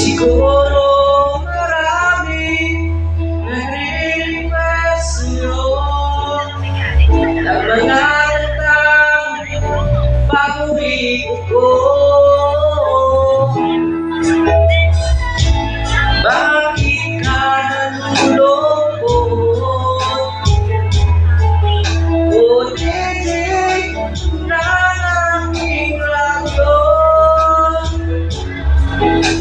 Siguro marami naririnig pa sa'yo ang mga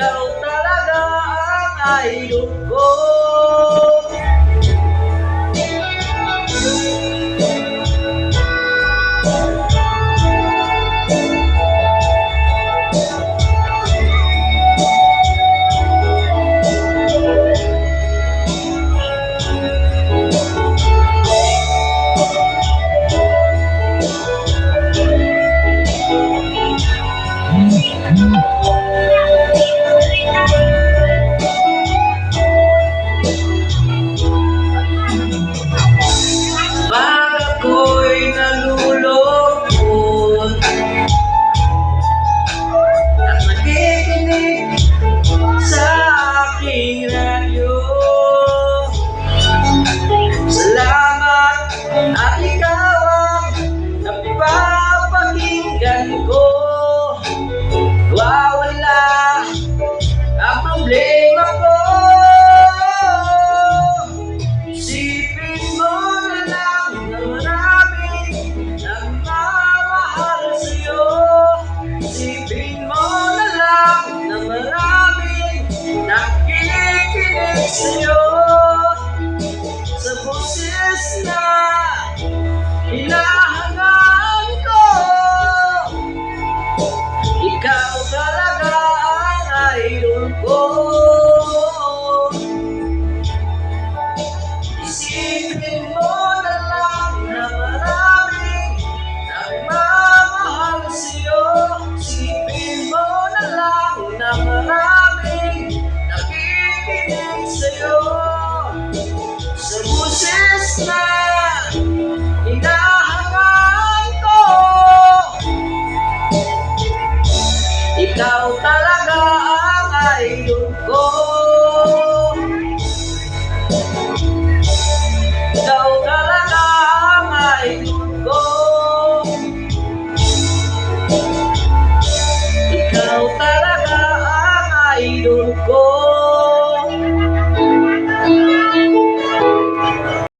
Ikaw talaga ang ayun ko sky. na hinahangaan ko. Ikaw talaga ang ko. Ikaw talaga ang ayun ko. Ikaw talaga ang ko.